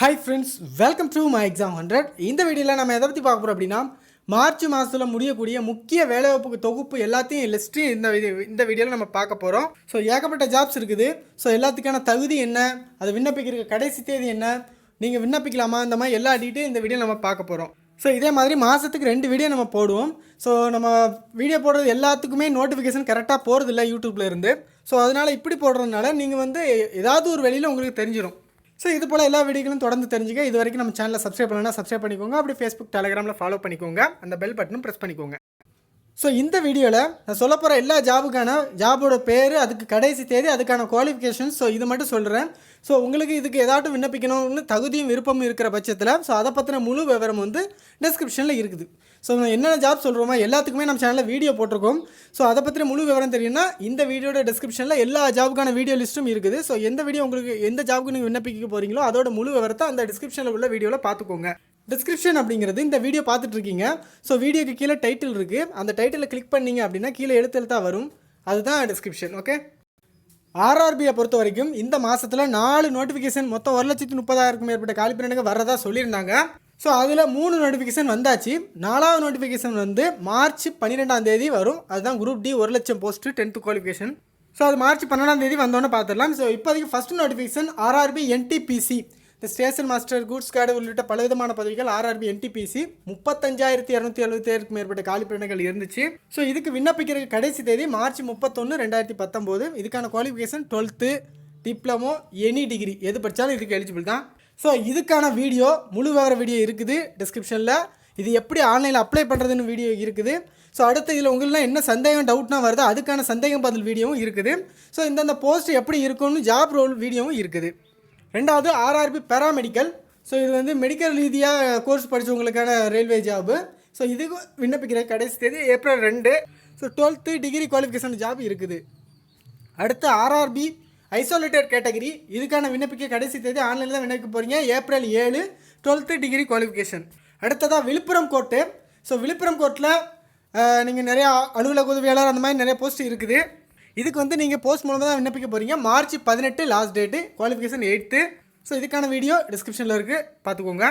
Hi friends welcome to my exam hundred இந்த வீடியோவில் நம்ம எதை பற்றி பார்க்க போகிறோம் அப்படின்னா மார்ச் மாதத்தில் முடியக்கூடிய முக்கிய வேலைவாய்ப்பு தொகுப்பு எல்லாத்தையும் லிஸ்ட்டையும் இந்த வீடியோ இந்த வீடியோவில் நம்ம பார்க்க போகிறோம் ஸோ ஏகப்பட்ட ஜாப்ஸ் இருக்குது. ஸோ எல்லாத்துக்கான தகுதி என்ன? அதை விண்ணப்பிக்கிற கடைசி தேதி என்ன? நீங்கள் விண்ணப்பிக்கலாமா? இந்த மாதிரி எல்லா டீட்டெயில் இந்த வீடியோ நம்ம பார்க்க போகிறோம் ஸோ இதே மாதிரி மாதத்துக்கு ரெண்டு வீடியோ நம்ம போடுவோம். ஸோ நம்ம வீடியோ போடுறது எல்லாத்துக்குமே நோட்டிஃபிகேஷன் கரெக்டாக போகிறதில்ல யூடியூப்பில் இருந்து. ஸோ அதனால் இப்படி போடுறதுனால நீங்கள் வந்து ஏதாவது ஒரு வெளியில் உங்களுக்கு தெரிஞ்சிடும் ஸோ இது போல் எல்லா வீடியோகளும் தொடர்ந்து தெரிஞ்சுக்க இது வரைக்கும் நம்ம சேனலை சப்ஸ்கிரைப் பண்ணலாம் சப்ஸ்கிரைப் பண்ணிக்கோங்க. அப்படி ஃபேஸ்புக் டெலிகிராமில் ஃபாலோ பண்ணிக்கோங்க. அந்த பெல் பட்டனும் ப்ரெஸ் பண்ணிக்கோங்க. ஸோ இந்த வீடியோவில் நான் சொல்ல போகிற எல்லா ஜாபுக்கான ஜாபோட பேர் அதுக்கு கடைசி தேதி அதுக்கான குவாலிஃபிகேஷன்ஸ் ஸோ இது மட்டும் சொல்கிறேன் ஸோ உங்களுக்கு இதுக்கு ஏதாட்டும் விண்ணப்பிக்கணும்னு தகுதியும் விருப்பமும் இருக்கிற பட்சத்தில் ஸோ அதை பற்றின முழு விவரம் வந்து டிஸ்கிரிப்ஷனில் இருக்குது. ஸோ நான் என்னென்ன ஜாப் சொல்கிறோமோ எல்லாத்துக்குமே நம்ம சேனலில் வீடியோ போட்டிருக்கோம். ஸோ அதை பற்றின முழு விவரம் தெரியும்னா இந்த வீடியோட டிஸ்கிரிப்ஷனில் எல்லா ஜாபுக்கான வீடியோ லிஸ்ட்டும் இருக்குது. ஸோ எந்த வீடியோ உங்களுக்கு எந்த ஜாபுக்கு நீங்கள் விண்ணப்பிக்க போகிறீங்களோ அதோட முழு விவரத்தை அந்த டிஸ்கிரிப்ஷனில் உள்ள வீடியோவில் பார்த்துக்கோங்க. டிஸ்கிரிப்ஷன் அப்படிங்கிறது இந்த வீடியோ பார்த்துட்ருக்கீங்க. ஸோ வீடியோக்கு கீழே டைட்டில் இருக்குது அந்த டைட்டிலை கிளிக் பண்ணீங்க அப்படின்னா கீழே எழுத்து எழுத்தாக வரும். அதுதான் டிஸ்கிரிப்ஷன் ஓகே ஆர்ஆர்பியை பொறுத்த வரைக்கும் இந்த மாதத்தில் நாலு நோட்டிஃபிகேஷன் மொத்தம் ஒரு லட்சத்தி முப்பதாயிரத்துக்கும் மேற்பட்ட காலிப்பிரனுக்கு வர்றதா சொல்லியிருந்தாங்க. ஸோ அதில் மூணு நோட்டிஃபிகேஷன் வந்தாச்சு. நாலாவது நோட்டிஃபிகேஷன் வந்து மார்ச் பன்னிரெண்டாம் தேதி வரும். அதுதான் குரூப் டி ஒரு லட்சம் போஸ்ட்டு டென்த்து குவாலிஃபிகேஷன் ஸோ அது மார்ச் பன்னெண்டாம் தேதி வந்தோன்னே பார்த்துடலாம். ஸோ இப்போதைக்கு ஃபஸ்ட் நோட்டிஃபிகேஷன் ஆர்ஆர்பி என்டிபிசி இந்த ஸ்டேஷன் மாஸ்டர் கூட்ஸ் கார்டு உள்ளிட்ட பலவிதமான பதவிகள் ஆர்ஆர்பி என்டிபிசி முப்பத்தஞ்சாயிரத்தி இரநூத்தி எழுபத்தி ஏழுக்கு மேற்பட்ட காலிப்பிடங்கள் இருந்துச்சு. ஸோ இதுக்கு விண்ணப்பிக்கிற கடைசி தேதி மார்ச் முப்பத்தொன்று ரெண்டாயிரத்தி பத்தொம்போது. இதுக்கான qualification twelfth diploma any degree எது படித்தாலும் இதுக்கு எலிஜிபிள் தான். ஸோ இதுக்கான வீடியோ முழு விவர வீடியோ இருக்குது டிஸ்கிரிப்ஷனில் இது எப்படி ஆன்லைனில் அப்ளை பண்ணுறதுன்னு வீடியோ இருக்குது. ஸோ அடுத்து இதில் உங்களுக்குலாம் என்ன சந்தேகம் டவுட்னா வருதோ அதுக்கான சந்தேகம் பதில் வீடியோவும் இருக்குது. ஸோ இந்தந்த போஸ்ட் எப்படி இருக்கும்னு ஜாப் ரோல் வீடியோவும் இருக்குது. ரெண்டாவது ஆர்ஆர்பி பேராமெடிக்கல் ஸோ இது வந்து மெடிக்கல் ரீதியாக கோர்ஸ் படித்தவங்களுக்கான ரயில்வே ஜாபு ஸோ இதுக்கு விண்ணப்பிக்கிற கடைசி தேதி ஏப்ரல் ரெண்டு. So twelfth degree qualification job இருக்குது. அடுத்து ஆர்ஆர்பி ஐசோலேட்டட் கேட்டகரி இதுக்கான விண்ணப்பிக்க கடைசி தேதி ஆன்லைனில் தான் விண்ணப்பிக்க போகிறீங்க ஏப்ரல் ஏழு டுவெல்த்து டிகிரி குவாலிஃபிகேஷன் அடுத்ததாக விழுப்புரம் கோர்ட்டு. ஸோ விழுப்புரம் கோர்ட்டில் நீங்கள் நிறையா அலுவலக உதவியாளர் அந்த மாதிரி நிறைய போஸ்ட் இருக்குது. இதுக்கு வந்து நீங்கள் போஸ்ட் மூலமாக தான் விண்ணப்பிக்க போகிறீங்க மார்ச் பதினெட்டு last date qualification eight so இதுக்கான வீடியோ டிஸ்கிரிப்ஷனில் இருக்குது பார்த்துக்கோங்க.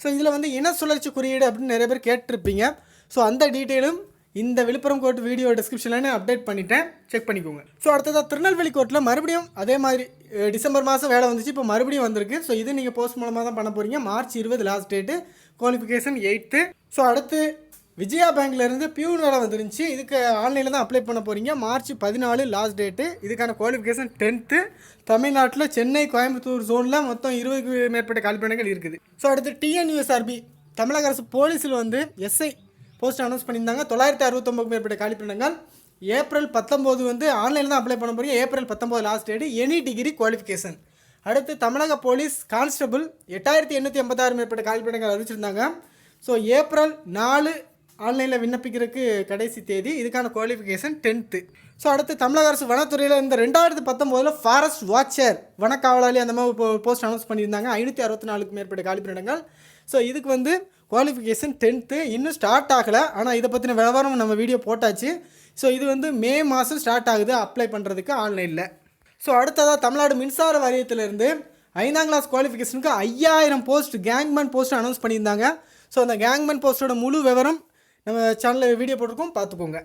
ஸோ இதில் வந்து இன சுழற்சி குறியீடு அப்படின்னு நிறைய பேர் கேட்டிருப்பீங்க. ஸோ அந்த டீட்டெயிலும் இந்த விழுப்புரம் கோர்ட் வீடியோ டிஸ்கிரிப்ஷனில் நான் அப்டேட் பண்ணிட்டேன். செக் பண்ணிக்கோங்க. ஸோ அடுத்ததாக திருநெல்வேலி கோர்ட்டில் மறுபடியும் அதே மாதிரி டிசம்பர் மாதம் வேலை வந்துச்சு. இப்போ மறுபடியும் வந்திருக்கு. ஸோ இது நீங்கள் போஸ்ட் மூலமாக தான் பண்ண போகிறீங்க மார்ச் இருபது last date qualification eight so அடுத்து விஜயா பேங்க்லேருந்து பியூன் வேலை வந்துருந்துச்சு. இதுக்கு ஆன்லைனில் தான் அப்ளை பண்ண போகிறீங்க மார்ச் பதினாலு லாஸ்ட் டேட்டு இதுக்கான குவாலிஃபிகேஷன் டென்த்து தமிழ்நாட்டில் சென்னை கோயம்புத்தூர் ஜோனில் மொத்தம் இருபதுக்கு மேற்பட்ட கால்பனைகள் இருக்குது. ஸோ அடுத்து டிஎன்யூஎஸ்ஆர்பி தமிழக அரசு போலீஸில் வந்து எஸ்ஐ போஸ்ட் அனௌன்ஸ் பண்ணியிருந்தாங்க. தொள்ளாயிரத்தி அறுபத்தொம்பது மேற்பட்ட காலிப்பிடங்கள் ஏப்ரல் பத்தொம்போது வந்து ஆன்லைனில் தான் அப்ளை பண்ண போகிறீங்க ஏப்ரல் பத்தொம்போது last date any degree qualification அடுத்து தமிழக போலீஸ் கான்ஸ்டபிள் எட்டாயிரத்தி எண்ணூற்றி எண்பத்தாறு மேற்பட்ட காலிப்பிடங்கள் அறிவிச்சிருந்தாங்க. ஸோ ஏப்ரல் நாலு ஆன்லைனில் விண்ணப்பிக்கிறதுக்கு கடைசி தேதி. இதுக்கான குவாலிஃபிகேஷன் டென்த்து ஸோ அடுத்து தமிழக அரசு வனத்துறையில் இந்த ரெண்டாயிரத்து பத்தொம்போதில் ஃபாரஸ்ட் வாட்சர் வனக்காவலாளி அந்த மாதிரி போஸ்ட் அனௌன்ஸ் பண்ணியிருந்தாங்க. ஐநூற்றி அறுபத்தி நாலுக்கு மேற்பட்ட காலிப்பிடங்கள் ஸோ இதுக்கு வந்து குவாலிஃபிகேஷன் டென்த்து இன்னும் ஸ்டார்ட் ஆகலை. ஆனால் இதை பற்றின விவரம் நம்ம வீடியோ போட்டாச்சு. ஸோ இது வந்து மே மாதம் ஸ்டார்ட் ஆகுது. அப்ளை பண்ணுறதுக்கு ஆன்லைனில். ஸோ அடுத்ததாக தமிழ்நாடு மின்சார வாரியத்திலிருந்து ஐந்தாம் கிளாஸ் குவாலிஃபிகேஷனுக்கு ஐயாயிரம் போஸ்ட் கேங்மேன் போஸ்ட் அனௌன்ஸ் பண்ணியிருந்தாங்க. ஸோ அந்த கேங்மேன் போஸ்ட்டோட முழு விவரம் நம்ம சேனலில் வீடியோ போட்டிருக்கோம் பார்த்துக்கோங்க.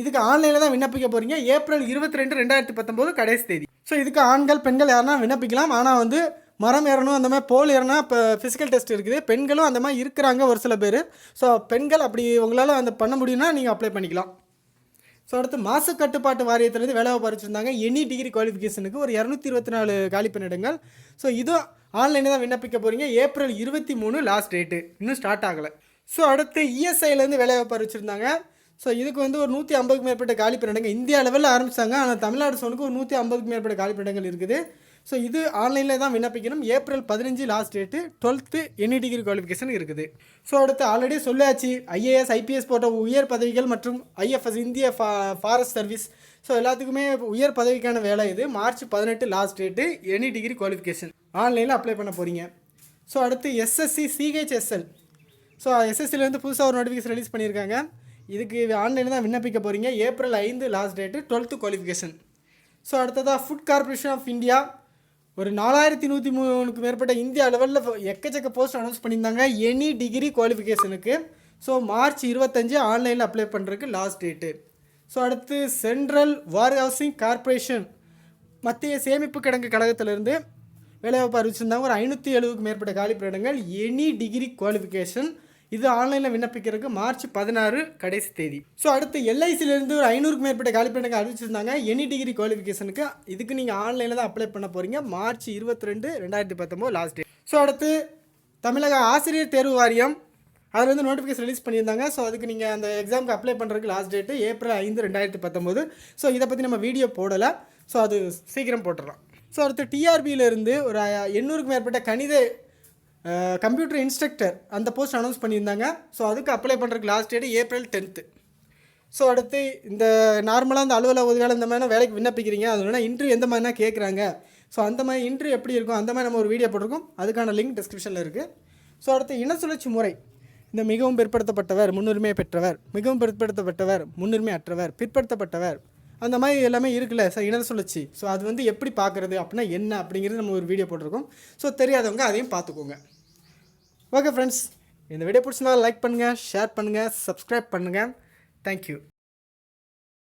இதுக்கு ஆன்லைனில் தான் விண்ணப்பிக்க போகிறீங்க ஏப்ரல் இருபத்தி ரெண்டு ரெண்டாயிரத்தி பத்தொம்போது கடைசி தேதி. ஸோ இதுக்கு ஆண்கள் பெண்கள் யாருன்னா விண்ணப்பிக்கலாம். ஆனால் வந்து மரம் ஏறணும் அந்த மாதிரி போல் ஏறனா இப்போ ஃபிசிக்கல் டெஸ்ட் இருக்குது. பெண்களும் அந்த மாதிரி இருக்கிறாங்க ஒரு சில பேர். ஸோ பெண்கள் அப்படி உங்களால் அந்த பண்ண முடியும்னா நீங்கள் அப்ளை பண்ணிக்கலாம். ஸோ அடுத்து மாசு கட்டுப்பாட்டு வாரியத்திலேருந்து வேலை பறிச்சிருந்தாங்க எனி டிகிரி குவாலிஃபிகேஷனுக்கு ஒரு இரநூத்தி இருபத்தி நாலு காலி பணியிடங்கள். ஸோ இதுவும் ஆன்லைனில் தான் விண்ணப்பிக்க போகிறீங்க ஏப்ரல் இருபத்தி மூணு லாஸ்ட் டேட்டு இன்னும் ஸ்டார்ட் ஆகலை. ஸோ அடுத்து இஎஸ்ஐலேருந்து வேலை வச்சுருந்தாங்க ஸோ இதுக்கு வந்து ஒரு நூற்றி ஐம்பதுக்கு மேற்பட்ட காலி பணியிடங்கள் இந்தியா லெவலில் ஆரம்பிச்சாங்க. ஆனால் தமிழ்நாடு சோனுக்கு ஒரு நூற்றி ஐம்பதுக்கு மேற்பட்ட காலி பணியிடங்கள் இருக்குது. ஸோ இது ஆன்லைனில் தான் விண்ணப்பிக்கணும். ஏப்ரல் பதினஞ்சு last date twelfth any degree qualification இருக்குது. ஸோ அடுத்து ஆல்ரெடி சொல்லியாச்சு ஐஏஎஸ் ஐபிஎஸ் போன்ற உயர் பதவிகள் மற்றும் ஐஎஃப்எஸ் இந்திய ஃபா ஃபாரஸ்ட் சர்வீஸ் ஸோ எல்லாத்துக்குமே உயர் பதவிக்கான வேலை இது. மார்ச் பதினெட்டு last date any degree qualification ஆன்லைனில் அப்ளை பண்ண போகிறீங்க ஸோ அடுத்து எஸ்எஸ்சி சிஹெச்எஸ்எல் ஸோ எஸ்எஸ்சிலேருந்து புதுசாக ஒரு நோட்டிஃபிகேஷன் ரிலீஸ் பண்ணியிருக்காங்க. இதுக்கு ஆன்லைனில் தான் விண்ணப்பிக்க போகிறீங்க ஏப்ரல் ஐந்து last date twelfth qualification so அடுத்ததாக ஃபுட் கார்ப்பரேஷன் ஆஃப் இந்தியா ஒரு நாலாயிரத்தி நூற்றி மூணுக்கு மேற்பட்ட இந்திய லெவலில் எக்கச்சக்க போஸ்ட் அனௌன்ஸ் பண்ணியிருந்தாங்க. எனி டிகிரி குவாலிஃபிகேஷனுக்கு ஸோ மார்ச் இருபத்தஞ்சு ஆன்லைனில் அப்ளை பண்ணுறதுக்கு லாஸ்ட் டேட்டு ஸோ அடுத்து சென்ட்ரல் வார் ஹவுசிங் கார்பரேஷன் மத்திய சேமிப்பு கிடங்கு கழகத்திலிருந்து வேலைவாய்ப்பு அறிவிச்சிருந்தாங்க. ஒரு ஐநூற்றி எழுபதுக்கு மேற்பட்ட காலி பிரடங்கள் எனி டிகிரி குவாலிஃபிகேஷன் இது ஆன்லைனில் விண்ணப்பிக்கிறதுக்கு மார்ச் பதினாறு கடைசி தேதி. ஸோ அடுத்து எல்ஐசிலேருந்து ஒரு ஐநூறுக்கு மேற்பட்ட காலிப்பெண்ணுக்கு அறிவிச்சிருந்தாங்க. எனி டிகிரி குவாலிஃபிகேஷனுக்கு இதுக்கு நீங்கள் ஆன்லைனில் தான் அப்ளை பண்ண போகிறீங்க மார்ச் இருபத்தி ரெண்டு ரெண்டாயிரத்தி பத்தொம்போது லாஸ்ட் டே ஸோ அடுத்து தமிழக ஆசிரியர் தேர்வு வாரியம் அதில் வந்து நோட்டிஃபிகேஷன் ரிலீஸ் பண்ணியிருந்தாங்க. ஸோ அதுக்கு நீங்கள் அந்த எக்ஸாமுக்கு அப்ளை பண்ணுறதுக்கு லாஸ்ட் டேட்டு ஏப்ரல் ஐந்து ரெண்டாயிரத்தி பத்தொம்போது. ஸோ இதை பற்றி நம்ம வீடியோ போடலை. ஸோ அது சீக்கிரம் போட்டுடலாம். ஸோ அடுத்து டிஆர்பியிலேருந்து ஒரு எண்ணூறுக்கு மேற்பட்ட கணித கம்ப்யூட்டர் இன்ஸ்ட்ரக்டர் அந்த போஸ்ட் அனௌன்ஸ் பண்ணியிருந்தாங்க. ஸோ அதுக்கு அப்ளை பண்ணுறதுக்கு last date April tenth so அடுத்து இந்த நார்மலாக இந்த அலுவலக உதவியால் இந்த மாதிரி வேலைக்கு விண்ணப்பிக்கிறீங்க. அதனால இன்ட்ரி எந்த மாதிரினா கேட்குறாங்க ஸோ அந்த மாதிரி இன்ட்ரி எப்படி இருக்கும்? அந்த மாதிரி நம்ம ஒரு வீடியோ போட்டிருக்கோம். அதுக்கான லிங்க் டிஸ்கிரிப்ஷனில் இருக்குது ஸோ அடுத்து இன சுழற்சி முறை. இந்த மிகவும் பிற்படுத்தப்பட்டவர் முன்னுரிமை பெற்றவர் மிகவும் பிற்படுத்தப்பட்டவர் முன்னுரிமை அற்றவர் பிற்படுத்தப்பட்டவர். அந்த மாதிரி எல்லாமே இருக்குல்ல? சார் இன சுழற்சி ஸோ அது வந்து எப்படி பார்க்குறது அப்படின்னா என்ன அப்படிங்கிறது நம்ம ஒரு வீடியோ போட்டிருக்கோம். ஸோ தெரியாதவங்க அதையும் பார்த்துக்கோங்க. ஓகே ஃப்ரெண்ட்ஸ் இந்த வீடியோ பிடிச்சினா லைக் பண்ணுங்கள் ஷேர் பண்ணுங்கள் சப்ஸ்கிரைப் பண்ணுங்கள் தேங்க்யூ